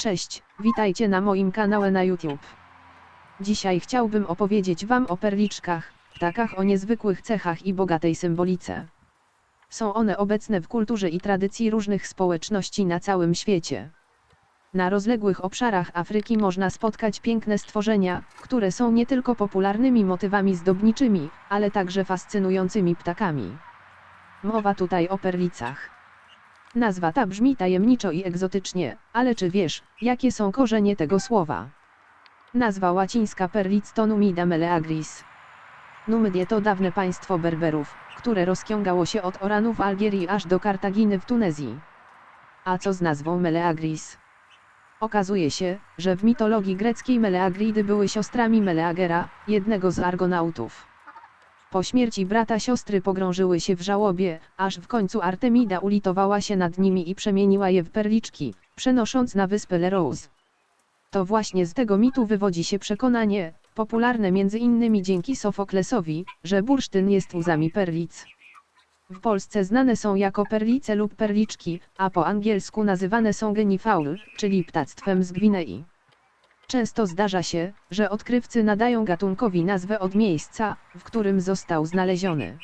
Cześć, witajcie na moim kanale na YouTube. Dzisiaj chciałbym opowiedzieć Wam o perliczkach, ptakach o niezwykłych cechach i bogatej symbolice. Są one obecne w kulturze i tradycji różnych społeczności na całym świecie. Na rozległych obszarach Afryki można spotkać piękne stworzenia, które są nie tylko popularnymi motywami zdobniczymi, ale także fascynującymi ptakami. Mowa tutaj o perlicach. Nazwa ta brzmi tajemniczo i egzotycznie, ale czy wiesz, jakie są korzenie tego słowa? Nazwa łacińska perlic to Numida meleagris. Numidie to dawne państwo Berberów, które rozciągało się od Oranu w Algierii aż do Kartaginy w Tunezji. A co z nazwą Meleagris? Okazuje się, że w mitologii greckiej Meleagridy były siostrami Meleagera, jednego z argonautów. Po śmierci brata siostry pogrążyły się w żałobie, aż w końcu Artemida ulitowała się nad nimi i przemieniła je w perliczki, przenosząc na wyspę Lerouse. To właśnie z tego mitu wywodzi się przekonanie, popularne między innymi dzięki Sofoklesowi, że bursztyn jest łzami perlic. W Polsce znane są jako perlice lub perliczki, a po angielsku nazywane są genifaul, czyli ptactwem z Gwinei. Często zdarza się, że odkrywcy nadają gatunkowi nazwę od miejsca, w którym został znaleziony.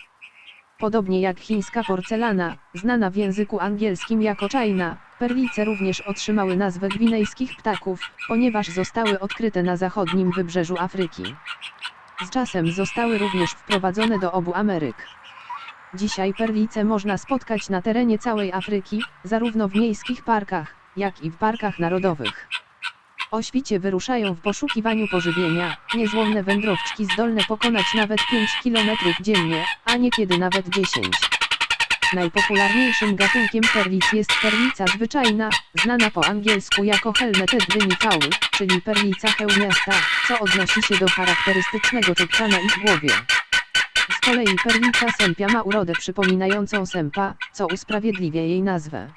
Podobnie jak chińska porcelana, znana w języku angielskim jako czajna, perlice również otrzymały nazwę gwinejskich ptaków, ponieważ zostały odkryte na zachodnim wybrzeżu Afryki. Z czasem zostały również wprowadzone do obu Ameryk. Dzisiaj perlice można spotkać na terenie całej Afryki, zarówno w miejskich parkach, jak i w parkach narodowych. O świcie wyruszają w poszukiwaniu pożywienia, niezłomne wędrowczki zdolne pokonać nawet 5 km dziennie, a niekiedy nawet 10. Najpopularniejszym gatunkiem perlic jest perlica zwyczajna, znana po angielsku jako helmeted guineafowl, czyli perlica hełmiasta, co odnosi się do charakterystycznego czubka na ich głowie. Z kolei perlica sępia ma urodę przypominającą sępa, co usprawiedliwia jej nazwę.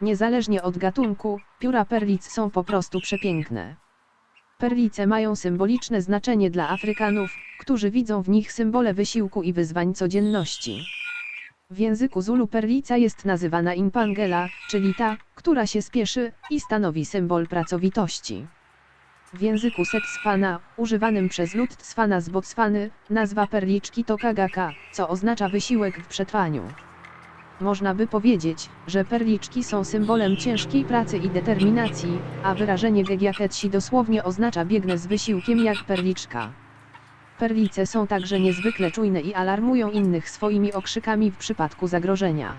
Niezależnie od gatunku, pióra perlic są po prostu przepiękne. Perlice mają symboliczne znaczenie dla Afrykanów, którzy widzą w nich symbole wysiłku i wyzwań codzienności. W języku Zulu perlica jest nazywana impangela, czyli ta, która się spieszy, i stanowi symbol pracowitości. W języku Setswana, używanym przez lud z Botswany, nazwa perliczki to kagaka, co oznacza wysiłek w przetrwaniu. Można by powiedzieć, że perliczki są symbolem ciężkiej pracy i determinacji, a wyrażenie gegiaketsi dosłownie oznacza biegnę z wysiłkiem jak perliczka. Perlice są także niezwykle czujne i alarmują innych swoimi okrzykami w przypadku zagrożenia.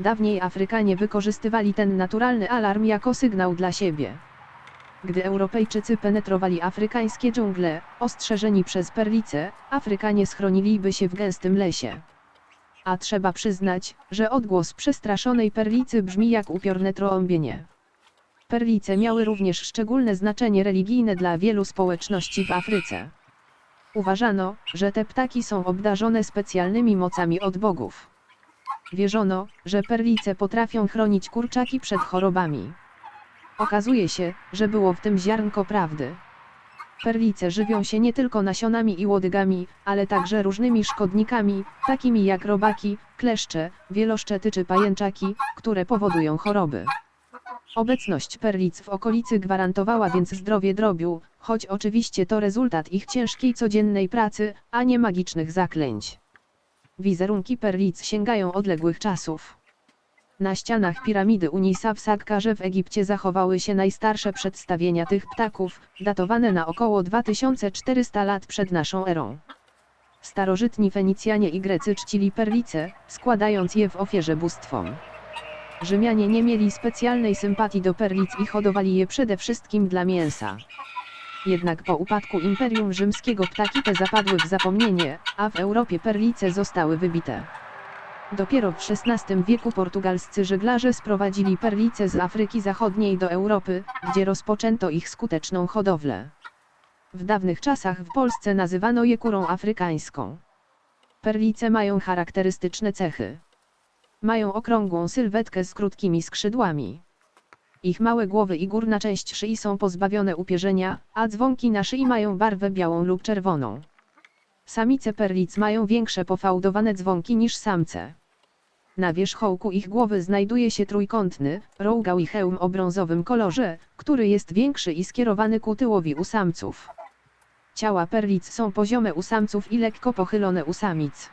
Dawniej Afrykanie wykorzystywali ten naturalny alarm jako sygnał dla siebie. Gdy Europejczycy penetrowali afrykańskie dżungle, ostrzeżeni przez perlice, Afrykanie schroniliby się w gęstym lesie. A trzeba przyznać, że odgłos przestraszonej perlicy brzmi jak upiorne trąbienie. Perlice miały również szczególne znaczenie religijne dla wielu społeczności w Afryce. Uważano, że te ptaki są obdarzone specjalnymi mocami od bogów. Wierzono, że perlice potrafią chronić kurczaki przed chorobami. Okazuje się, że było w tym ziarnko prawdy. Perlice żywią się nie tylko nasionami i łodygami, ale także różnymi szkodnikami, takimi jak robaki, kleszcze, wieloszczety czy pajęczaki, które powodują choroby. Obecność perlic w okolicy gwarantowała więc zdrowie drobiu, choć oczywiście to rezultat ich ciężkiej codziennej pracy, a nie magicznych zaklęć. Wizerunki perlic sięgają odległych czasów. Na ścianach piramidy Unisa w w Egipcie zachowały się najstarsze przedstawienia tych ptaków, datowane na około 2400 lat przed naszą erą. Starożytni Fenicjanie i Grecy czcili perlice, składając je w ofierze bóstwom. Rzymianie nie mieli specjalnej sympatii do perlic i hodowali je przede wszystkim dla mięsa. Jednak po upadku Imperium Rzymskiego ptaki te zapadły w zapomnienie, a w Europie perlice zostały wybite. Dopiero w XVI wieku portugalscy żeglarze sprowadzili perlice z Afryki Zachodniej do Europy, gdzie rozpoczęto ich skuteczną hodowlę. W dawnych czasach w Polsce nazywano je kurą afrykańską. Perlice mają charakterystyczne cechy. Mają okrągłą sylwetkę z krótkimi skrzydłami. Ich małe głowy i górna część szyi są pozbawione upierzenia, a dzwonki na szyi mają barwę białą lub czerwoną. Samice perlic mają większe pofałdowane dzwonki niż samce. Na wierzchołku ich głowy znajduje się trójkątny, rogały hełm o brązowym kolorze, który jest większy i skierowany ku tyłowi u samców. Ciała perlic są poziome u samców i lekko pochylone u samic.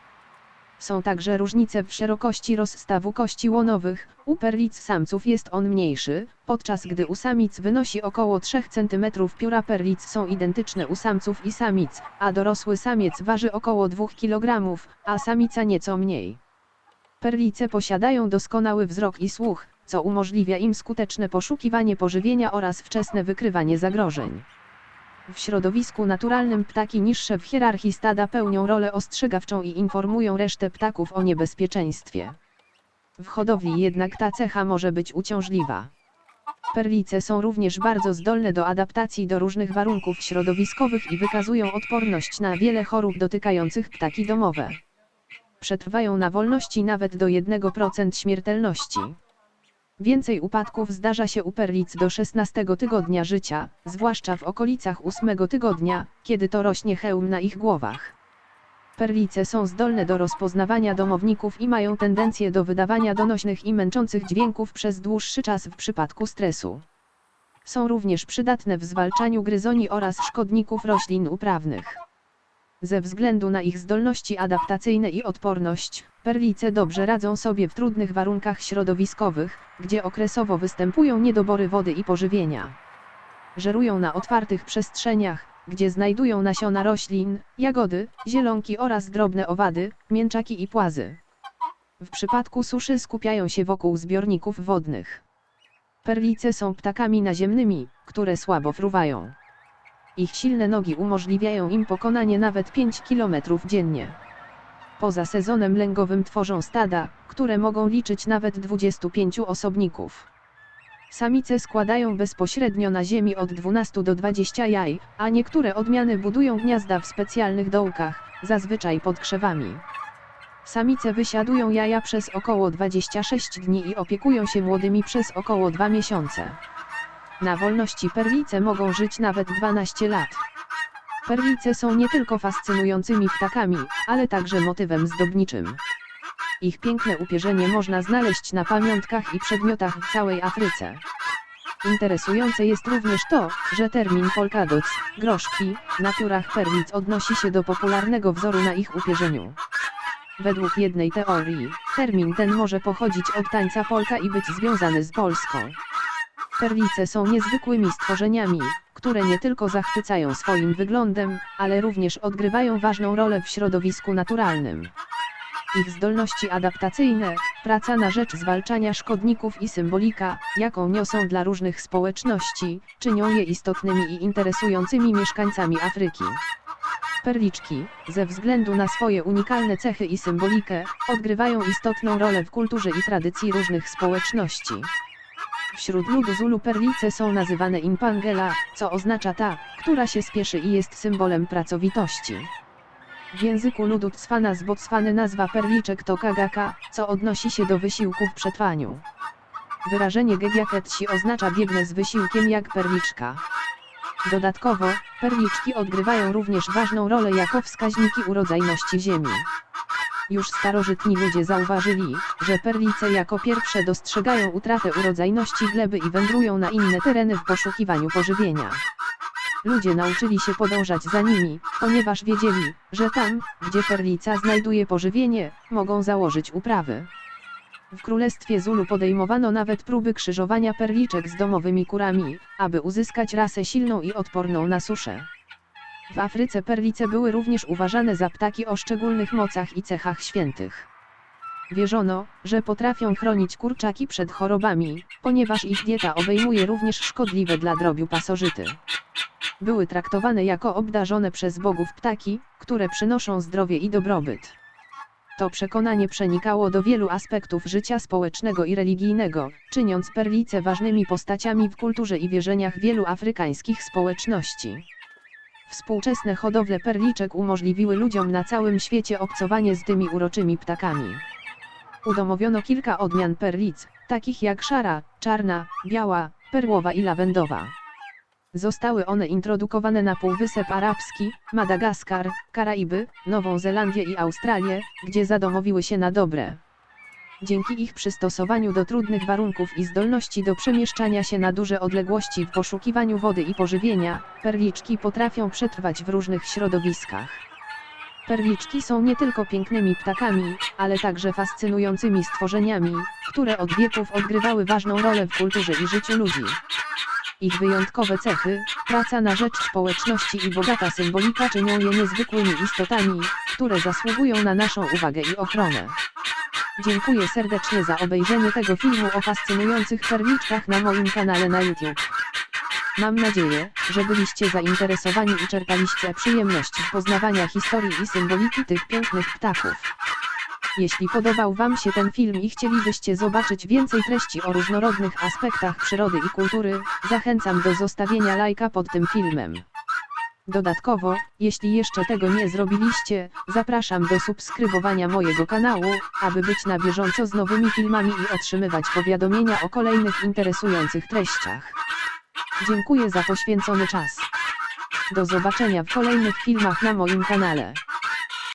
Są także różnice w szerokości rozstawu kości łonowych, u perlic samców jest on mniejszy, podczas gdy u samic wynosi około 3 cm. Pióra perlic są identyczne u samców i samic, a dorosły samiec waży około 2 kg, a samica nieco mniej. Perlice posiadają doskonały wzrok i słuch, co umożliwia im skuteczne poszukiwanie pożywienia oraz wczesne wykrywanie zagrożeń. W środowisku naturalnym ptaki niższe w hierarchii stada pełnią rolę ostrzegawczą i informują resztę ptaków o niebezpieczeństwie. W hodowli jednak ta cecha może być uciążliwa. Perlice są również bardzo zdolne do adaptacji do różnych warunków środowiskowych i wykazują odporność na wiele chorób dotykających ptaki domowe. Przetrwają na wolności nawet do 1% śmiertelności. Więcej upadków zdarza się u perlic do 16 tygodnia życia, zwłaszcza w okolicach 8 tygodnia, kiedy to rośnie hełm na ich głowach. Perlice są zdolne do rozpoznawania domowników i mają tendencję do wydawania donośnych i męczących dźwięków przez dłuższy czas w przypadku stresu. Są również przydatne w zwalczaniu gryzoni oraz szkodników roślin uprawnych. Ze względu na ich zdolności adaptacyjne i odporność, perlice dobrze radzą sobie w trudnych warunkach środowiskowych, gdzie okresowo występują niedobory wody i pożywienia. Żerują na otwartych przestrzeniach, gdzie znajdują nasiona roślin, jagody, zielonki oraz drobne owady, mięczaki i płazy. W przypadku suszy skupiają się wokół zbiorników wodnych. Perlice są ptakami naziemnymi, które słabo fruwają. Ich silne nogi umożliwiają im pokonanie nawet 5 km dziennie. Poza sezonem lęgowym tworzą stada, które mogą liczyć nawet 25 osobników. Samice składają bezpośrednio na ziemi od 12 do 20 jaj, a niektóre odmiany budują gniazda w specjalnych dołkach, zazwyczaj pod krzewami. Samice wysiadują jaja przez około 26 dni i opiekują się młodymi przez około 2 miesiące. Na wolności perlice mogą żyć nawet 12 lat. Perlice są nie tylko fascynującymi ptakami, ale także motywem zdobniczym. Ich piękne upierzenie można znaleźć na pamiątkach i przedmiotach w całej Afryce. Interesujące jest również to, że termin polkadoc, groszki, na piórach perlic odnosi się do popularnego wzoru na ich upierzeniu. Według jednej teorii, termin ten może pochodzić od tańca polka i być związany z Polską. Perlice są niezwykłymi stworzeniami, które nie tylko zachwycają swoim wyglądem, ale również odgrywają ważną rolę w środowisku naturalnym. Ich zdolności adaptacyjne, praca na rzecz zwalczania szkodników i symbolika, jaką niosą dla różnych społeczności, czynią je istotnymi i interesującymi mieszkańcami Afryki. Perliczki, ze względu na swoje unikalne cechy i symbolikę, odgrywają istotną rolę w kulturze i tradycji różnych społeczności. Wśród ludu Zulu perlice są nazywane impangela, co oznacza ta, która się spieszy i jest symbolem pracowitości. W języku ludu Tswana z Botswany nazwa perliczek to kagaka, co odnosi się do wysiłku w przetrwaniu. Wyrażenie gegiaketsi oznacza biegnę z wysiłkiem jak perliczka. Dodatkowo, perliczki odgrywają również ważną rolę jako wskaźniki urodzajności ziemi. Już starożytni ludzie zauważyli, że perlice jako pierwsze dostrzegają utratę urodzajności gleby i wędrują na inne tereny w poszukiwaniu pożywienia. Ludzie nauczyli się podążać za nimi, ponieważ wiedzieli, że tam, gdzie perlica znajduje pożywienie, mogą założyć uprawy. W królestwie Zulu podejmowano nawet próby krzyżowania perliczek z domowymi kurami, aby uzyskać rasę silną i odporną na suszę. W Afryce perlice były również uważane za ptaki o szczególnych mocach i cechach świętych. Wierzono, że potrafią chronić kurczaki przed chorobami, ponieważ ich dieta obejmuje również szkodliwe dla drobiu pasożyty. Były traktowane jako obdarzone przez bogów ptaki, które przynoszą zdrowie i dobrobyt. To przekonanie przenikało do wielu aspektów życia społecznego i religijnego, czyniąc perlice ważnymi postaciami w kulturze i wierzeniach wielu afrykańskich społeczności. Współczesne hodowle perliczek umożliwiły ludziom na całym świecie obcowanie z tymi uroczymi ptakami. Udomowiono kilka odmian perlic, takich jak szara, czarna, biała, perłowa i lawendowa. Zostały one introdukowane na Półwysep Arabski, Madagaskar, Karaiby, Nową Zelandię i Australię, gdzie zadomowiły się na dobre. Dzięki ich przystosowaniu do trudnych warunków i zdolności do przemieszczania się na duże odległości w poszukiwaniu wody i pożywienia, perliczki potrafią przetrwać w różnych środowiskach. Perliczki są nie tylko pięknymi ptakami, ale także fascynującymi stworzeniami, które od wieków odgrywały ważną rolę w kulturze i życiu ludzi. Ich wyjątkowe cechy, praca na rzecz społeczności i bogata symbolika czynią je niezwykłymi istotami, które zasługują na naszą uwagę i ochronę. Dziękuję serdecznie za obejrzenie tego filmu o fascynujących perliczkach na moim kanale na YouTube. Mam nadzieję, że byliście zainteresowani i czerpaliście przyjemność z poznawania historii i symboliki tych pięknych ptaków. Jeśli podobał Wam się ten film i chcielibyście zobaczyć więcej treści o różnorodnych aspektach przyrody i kultury, zachęcam do zostawienia lajka pod tym filmem. Dodatkowo, jeśli jeszcze tego nie zrobiliście, zapraszam do subskrybowania mojego kanału, aby być na bieżąco z nowymi filmami i otrzymywać powiadomienia o kolejnych interesujących treściach. Dziękuję za poświęcony czas. Do zobaczenia w kolejnych filmach na moim kanale.